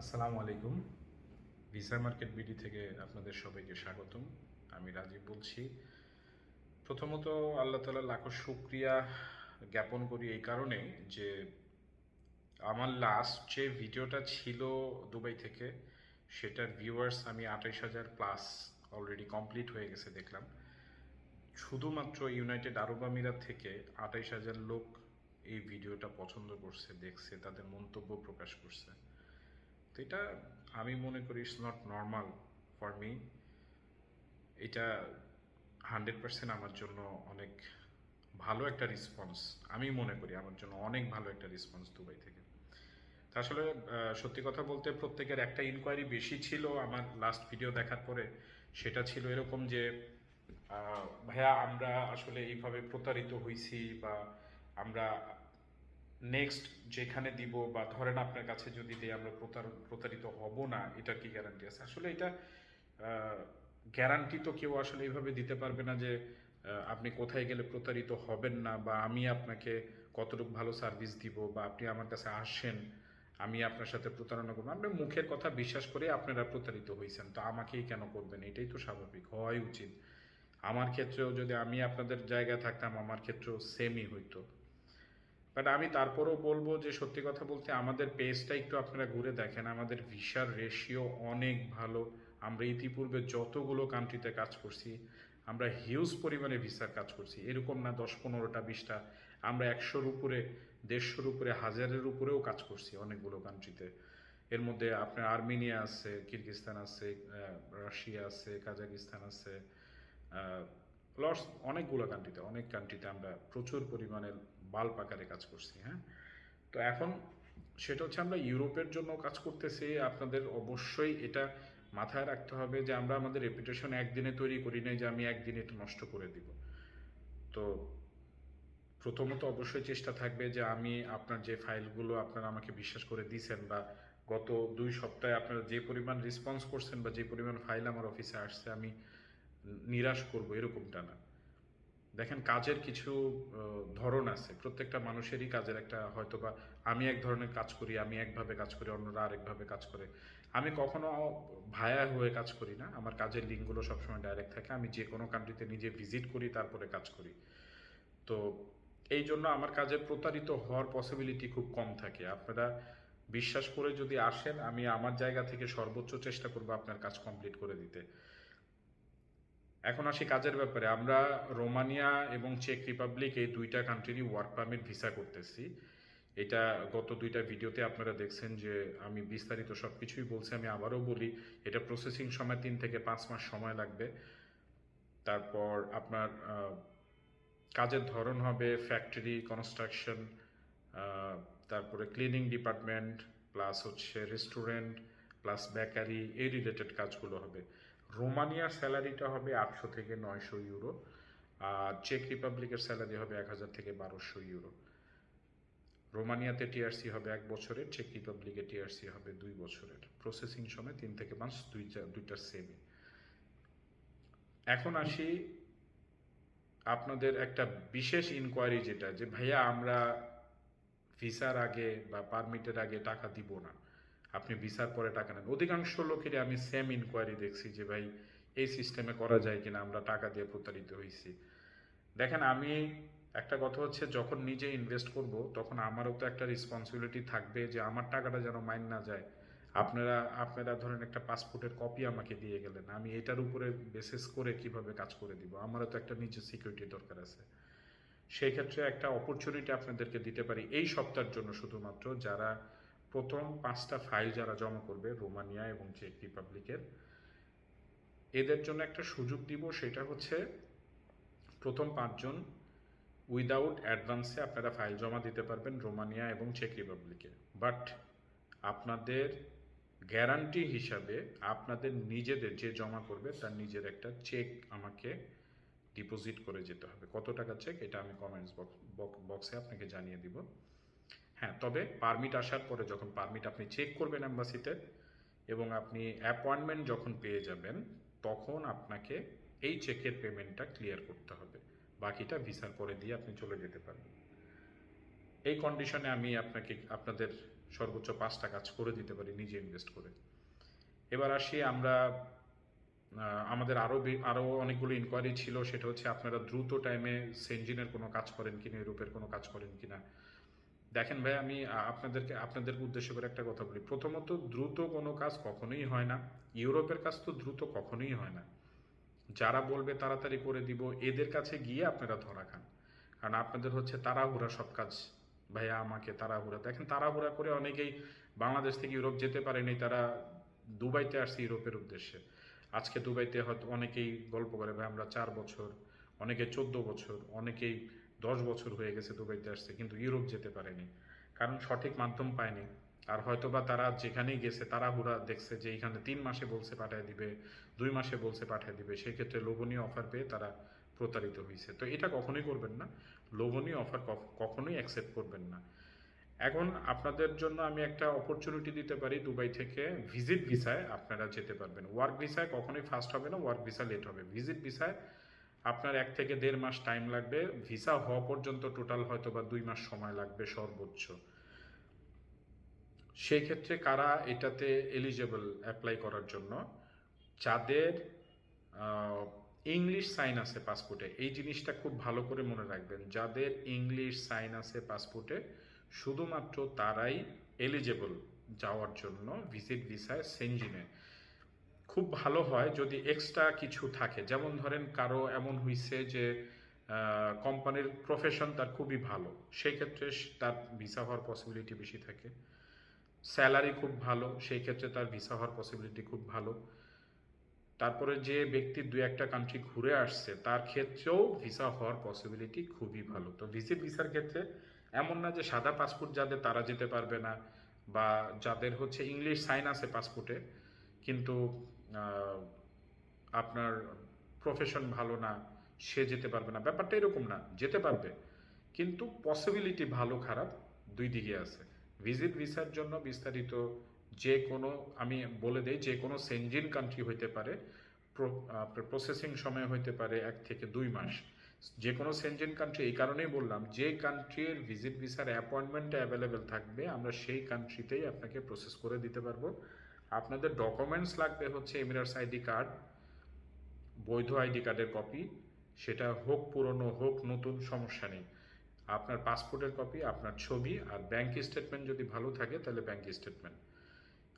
আসসালামু আলাইকুম। Visa market BD থেকে আপনাদের সবাইকে স্বাগতম। আমি রাজীব বলছি। প্রথমত আল্লাহ তালা লাখো শুক্রিয়া জ্ঞাপন করি এই কারণে যে আমার লাস্ট যে ভিডিওটা ছিল দুবাই থেকে, সেটার ভিউয়ার্স আমি আঠাইশ হাজার প্লাস অলরেডি কমপ্লিট হয়ে গেছে দেখলাম। শুধুমাত্র ইউনাইটেড আরব আমিরাত থেকে আঠাইশ হাজার লোক এই ভিডিওটা পছন্দ করছে, দেখছে, তাদের মন্তব্য প্রকাশ করছে। তো এটা আমি মনে করি it's not normal for me এটা হান্ড্রেড পার্সেন্ট আমার জন্য অনেক ভালো একটা রেসপন্স আমি মনে করি আমার জন্য অনেক ভালো একটা রেসপন্স দুবাই থেকে। তা আসলে সত্যি কথা বলতে প্রত্যেকের একটা ইনকোয়ারি বেশি ছিল আমার লাস্ট ভিডিও দেখার পরে। সেটা ছিল এরকম যে ভাইয়া আমরা আসলে এইভাবে প্রতারিত হয়েছি বা আমরা নেক্সট যেখানে দিব বা ধরেন আপনার কাছে যদি দিই, আমরা প্রতার- প্রতারিত হব না, এটা কি গ্যারান্টি আছে? আসলে এটা গ্যারান্টি তো কেউ আসলে এইভাবে দিতে পারবে না যে আপনি কোথায় গেলে প্রতারিত হবেন না বা আমি আপনাকে কতটুকু ভালো সার্ভিস দিব বা আপনি আমার কাছে আসেন, আমি আপনার সাথে প্রতারণা করব। আপনি মুখের কথা বিশ্বাস করে আপনারা প্রতারিত হয়েছেন তো আমাকেই কেন করবেন? এটাই তো স্বাভাবিক, হওয়াই উচিত। আমার ক্ষেত্রেও যদি আমি আপনাদের জায়গায় থাকতাম, আমার ক্ষেত্রেও সেমই হইতো। বাট আমি তারপরেও বলব যে সত্যি কথা বলতে আমাদের পেজটা একটু আপনারা ঘুরে দেখেন। আমাদের ভিসার রেশিও অনেক ভালো। আমরা ইতিপূর্বে যতগুলো কান্ট্রিতে কাজ করছি, আমরা হিউজ পরিমাণে ভিসার কাজ করছি। এরকম না দশ পনেরোটা, বিশটা। আমরা একশোর উপরে, দেড়শোর উপরে, হাজারের উপরেও কাজ করছি অনেকগুলো কান্ট্রিতে এর মধ্যে আপনার আর্মেনিয়া আছে কিরগিস্তান আছে রাশিয়া আছে, কাজাকিস্তান আছে লস অনেকগুলো কান্ট্রিতে অনেক কান্ট্রিতে আমরা প্রচুর পরিমাণে বাল্ব আকারে কাজ করছি হ্যাঁ? তো এখন সেটা হচ্ছে আমরা ইউরোপের জন্য কাজ করতেছি। আপনাদের অবশ্যই এটা মাথায় রাখতে হবে যে আমরা আমাদের রেপুটেশন একদিনে তৈরি করি নাই যে আমি একদিনে এটা নষ্ট করে দিব। তো প্রথমত অবশ্যই চেষ্টা থাকবে যে আমি আপনার যে ফাইলগুলো আপনারা আমাকে বিশ্বাস করে দিয়েছেন বা গত দুই সপ্তাহে আপনারা যে পরিমাণ রেসপন্স করছেন বা যে পরিমাণ ফাইল আমার অফিসে আসছে, আমি নিরাশ করব, এরকমটা না। দেখেন, কাজের কিছু ধরন আছে। প্রত্যেকটা মানুষেরই কাজের একটা হয়তো বা আমি এক ধরনের কাজ করি, আমি একভাবে কাজ করি, অন্যরা আরেকভাবে কাজ করে। আমি কখনো ভায়া হয়ে কাজ করি না। আমার কাজের লিঙ্কগুলো সবসময় ডাইরেক্ট থাকে। আমি যে কোনো কান্ট্রিতে নিজে ভিজিট করি, তারপরে কাজ করি। তো, এই জন্য আমার কাজে প্রতারিত হওয়ার পসিবিলিটি খুব কম থাকে। আপনারা বিশ্বাস করে যদি আসেন, আমি আমার জায়গা থেকে সর্বোচ্চ চেষ্টা করব আপনার কাজ কমপ্লিট করে দিতে। এখন আসি কাজের ব্যাপারে। আমরা রোমানিয়া এবং চেক রিপাবলিক এই দুইটা কান্ট্রিরই ওয়ার্ক পারমিট ভিসা করতেছি। এটা গত দুইটা ভিডিওতে আপনারা দেখছেন যে আমি বিস্তারিত সব কিছুই বলছি, আমি আবারও বলি, এটা প্রসেসিং সময় তিন থেকে পাঁচ মাস সময় লাগবে। তারপর আপনার কাজের ধরন হবে ফ্যাক্টরি কনস্ট্রাকশন তারপরে ক্লিনিং ডিপার্টমেন্ট প্লাস হচ্ছে রেস্টুরেন্ট প্লাস বেকারি এই রিলেটেড কাজগুলো হবে। রোমানিয়ার স্যালারিটা হবে আটশো থেকে নয়শো ইউরো, আর চেক রিপাবলিকের স্যালারি হবে এক হাজার থেকে বারোশো ইউরো। রোমানিয়াতে টিআরসি হবে এক বছরের, চেক রিপাবলিকে টিআরসি হবে দুই বছরের। প্রসেসিং সময় তিন থেকে পাঁচ, দুইটা দুইটার সেমই এখন আসি আপনাদের একটা বিশেষ ইনকোয়ারি যেটা, যে ভাইয়া আমরা ভিসার আগে বা পারমিটের আগে টাকা দিব না। আপনি ভিসার পরে টাকা নেন অধিকাংশ লোকেরই আমি সেম ইনকোয়ারি দেখছি যে, ভাই, এই সিস্টেমে করা যায় কিনা? আমরা টাকা দিয়ে প্রতারিত হয়েছি দেখেন, আমি একটা কথা হচ্ছে, যখন নিজে ইনভেস্ট করব, তখন আমারও তো একটা রেসপন্সিবিলিটি থাকবে যে, আমার টাকাটা যেন মাইন না যায়। আপনারা আপনারা ধরেন একটা পাসপোর্টের কপি আমাকে দিয়ে গেলেন। আমি এটার উপরে বেসিস করে কীভাবে কাজ করে দিব? আমারও তো একটা নিজের সিকিউরিটি দরকার আছে। সেই ক্ষেত্রে একটা অপরচুনিটি আপনাদেরকে দিতে পারি এই সপ্তাহের জন্য শুধুমাত্র যারা প্রথম পাঁচটা ফাইল যারা জমা করবে, রোমানিয়া এবং চেক রিপাবলিকের, এদের জন্য একটা সুযোগ দিব, সেটা হচ্ছে প্রথম পাঁচজন উইদাউট অ্যাডভান্সে আপনারা ফাইল জমা দিতে পারবেন রোমানিয়া এবং চেক রিপাবলিকে। বাট আপনাদের গ্যারান্টি হিসাবে আপনাদের নিজেদের যে জমা করবে, তার নিজের একটা চেক আমাকে ডিপোজিট করে যেতে হবে। কত টাকা চেক? এটা আমি কমেন্টস বক্সে আপনাকে জানিয়ে দিব। হ্যাঁ তবে পারমিট আসার পরে যখন পারমিট আপনি চেক করবেন অ্যাম্বাসিতে এবং আপনি অ্যাপয়েন্টমেন্ট যখন পেয়ে যাবেন, তখন আপনাকে এই চেকের পেমেন্টটা ক্লিয়ার করতে হবে। বাকিটা ভিসার পরে দিয়ে আপনি চলে যেতে পারবেন। এই কন্ডিশনে আমি আপনাকে, আপনাদের সর্বোচ্চ পাঁচটা কাজ করে দিতে পারি, নিজে ইনভেস্ট করে। এবার আসি আমরা আমাদের আরও আরও অনেকগুলো ইনকোয়ারি ছিল, সেটা হচ্ছে আপনারা দ্রুত টাইমে সেঞ্জিনের কোনো কাজ করেন কিনা ইউরোপের কোনো কাজ করেন কিনা। দেখেন ভাই, আমি আপনাদেরকে আপনাদেরকে উদ্দেশ্য করে একটা কথা বলি। প্রথমত, দ্রুত কোনো কাজ কখনোই হয় না। ইউরোপের কাজ তো দ্রুত কখনোই হয় না। যারা বলবে তাড়াতাড়ি করে দিব, এদের কাছে গিয়ে আপনারা ধরা খান। কারণ আপনাদের হচ্ছে তাড়াহুড়া সব কাজ। ভাইয়া, আমাকে তাড়াহুড়া। দেখেন, তাড়াহুড়া করে অনেকেই বাংলাদেশ থেকে ইউরোপ যেতে পারেনি তারা দুবাইতে আসছে ইউরোপের উদ্দেশ্যে। আজকে দুবাইতে হয়তো অনেকেই গল্প করে, ভাই, আমরা চার বছর, অনেকে চোদ্দ বছর, অনেকেই দশ বছর হয়ে গেছে দুবাইতে আসছে, কিন্তু ইউরোপ যেতে পারেনি। কারণ সঠিক মাধ্যম পায়নি। আর হয়তোবা তারা যেখানেই গেছে, তাড়াহুড়া দেখছে যে এইখানে তিন মাসে বলছে পাঠিয়ে দিবে, দুই মাসে বলছে পাঠিয়ে দিবে। সেই ক্ষেত্রে লোভনীয় অফার পেয়ে তারা প্রতারিত হয়েছে তো এটা কখনোই করবেন না। লোভনীয় অফার কখনোই অ্যাকসেপ্ট করবেন না। এখন আপনাদের জন্য আমি একটা অপরচুনিটি দিতে পারি দুবাই থেকে ভিজিট ভিসায় আপনারা যেতে পারবেন। ওয়ার্ক ভিসায় কখনোই ফাস্ট হবে না ওয়ার্ক ভিসা লেট হবে। ভিজিট ভিসায় আপনার এক থেকে দেড় মাস টাইম লাগবে। ভিসা হওয়া পর্যন্ত টোটাল হয়তো বা দুই মাস সময় লাগবে সর্বোচ্চ। সেই ক্ষেত্রে কারা এটাতে এলিজেবল অ্যাপ্লাই করার জন্য? যাদের ইংলিশ সাইন আছে পাসপোর্টে এই জিনিসটা খুব ভালো করে মনে রাখবেন। যাদের ইংলিশ সাইন আছে পাসপোর্টে শুধুমাত্র তারাই এলিজেবল যাওয়ার জন্য ভিজিট ভিসায় সেঞ্জিনে খুব ভালো হয় যদি এক্সট্রা কিছু থাকে। যেমন ধরেন কারও এমন হয়েছে যে কোম্পানির প্রফেশন তার খুবই ভালো। সেই ক্ষেত্রে তার ভিসা হওয়ার পসিবিলিটি বেশি থাকে। স্যালারি খুব ভালো, সেই ক্ষেত্রে তার ভিসা হওয়ার পসিবিলিটি খুব ভালো। তারপরে যে ব্যক্তি দু একটা কান্ট্রি ঘুরে আসছে, তার ক্ষেত্রেও ভিসা হওয়ার পসিবিলিটি খুবই ভালো। তো ভিজিট ভিসার ক্ষেত্রে এমন না যে সাদা পাসপোর্ট যাদের তারা যেতে পারবে না, বা যাদের হচ্ছে ইংলিশ সাইন আছে পাসপোর্টে কিন্তু আপনার প্রফেশন ভালো না, সে যেতে পারবে না। ব্যাপারটা এরকম না, যেতে পারবে। কিন্তু পসিবিলিটি ভালো খারাপ দুই দিকে আছে। ভিজিট ভিসার জন্য বিস্তারিত যে কোনো, আমি বলে দেই যে কোনো সেনজিন কান্ট্রি হইতে পারে প্রসেসিং সময় হইতে পারে এক থেকে দুই মাস। যে কোনো সেনজেন কান্ট্রি এই কারণেই বললাম, যে কান্ট্রির ভিজিট ভিসার অ্যাপয়েন্টমেন্টটা অ্যাভেলেবেল থাকবে, আমরা সেই কান্ট্রিতেই আপনাকে প্রসেস করে দিতে পারব। আপনাদের ডকুমেন্টস লাগবে হচ্ছে এমিরাটস আইডি কার্ড বৈধ আইডি কার্ডের কপি সেটা হোক পুরনো হোক নতুন, সমস্যা নেই। আপনার পাসপোর্টের কপি আপনার ছবি আর ব্যাংক স্টেটমেন্ট যদি ভালো থাকে তাহলে ব্যাংক স্টেটমেন্ট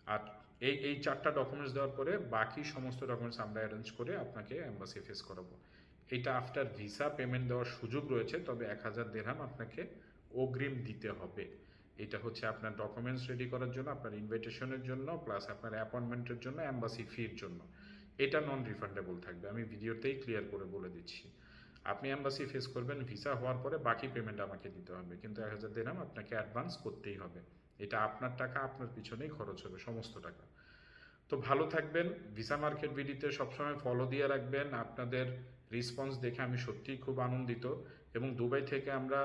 আর এই এই চারটা ডকুমেন্টস দেওয়ার পরে বাকি সমস্ত ডকুমেন্টস আমরা অ্যারেঞ্জ করে আপনাকে অ্যাম্বাসি ফেস করাবো। এটা আফটার ভিসা পেমেন্ট দেওয়ার সুযোগ রয়েছে, তবে এক হাজার দেড়হাম আপনাকে অগ্রিম দিতে হবে। এটা হচ্ছে আপনার ডকুমেন্টস রেডি করার জন্য, আপনার ইনভিটেশনের জন্য প্লাস আপনার অ্যাপয়েন্টমেন্টের জন্য অ্যাম্বাসি ফির জন্য। এটা নন রিফান্ডেবল থাকবে, আমি ভিডিওতেই ক্লিয়ার করে বলে দিচ্ছি। আপনি অ্যাম্বাসি ফেস করবেন ভিসা হওয়ার পরে বাকি পেমেন্ট আমাকে দিতে হবে, কিন্তু এক হাজার দেড়হাম আপনাকে অ্যাডভান্স করতেই হবে। এটা আপনার টাকা, আপনার পিছনেই খরচ হবে, সমস্ত টাকা। তো ভালো থাকবেন ভিসা মার্কেট ভিডিতে সবসময় ফলো দিয়ে রাখবেন। আপনাদের রেসপন্স দেখে আমি সত্যিই খুব আনন্দিত এবং দুবাই থেকে আমরা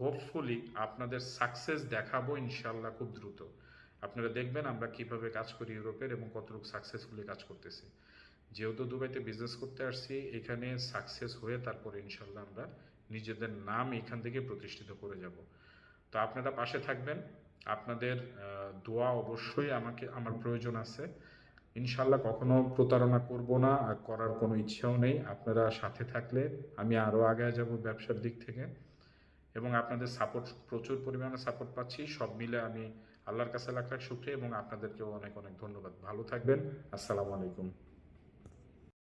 হোপফুলি আপনাদের সাকসেস দেখাবো ইনশাল্লাহ খুব দ্রুত। আপনারা দেখবেন আমরা কীভাবে কাজ করি ইউরোপের এবং কতটুকু সাকসেসফুলি কাজ করতেছি। যেহেতু দুবাইতে বিজনেস করতে আসছি, এখানে সাকসেস হয়ে তারপরে ইনশাল্লাহ আমরা নিজেদের নাম এখান থেকে প্রতিষ্ঠিত করে যাব। তো আপনারা পাশে থাকবেন। আপনাদের দোয়া অবশ্যই আমাকে, আমার প্রয়োজন আছে। ইনশাল্লাহ কখনো প্রতারণা করব না, আর করার কোনো ইচ্ছেও নেই। আপনারা সাথে থাকলে আমি আরও আগে যাব ব্যবসার দিক থেকে। এবং আপনাদের সাপোর্ট প্রচুর পরিমাণে সাপোর্ট পাচ্ছি। সব মিলে আমি আল্লাহর কাছে লাখ লাখ শুক্রিয়া এবং আপনাদেরকেও অনেক অনেক ধন্যবাদ। ভালো থাকবেন। আসসালামু আলাইকুম।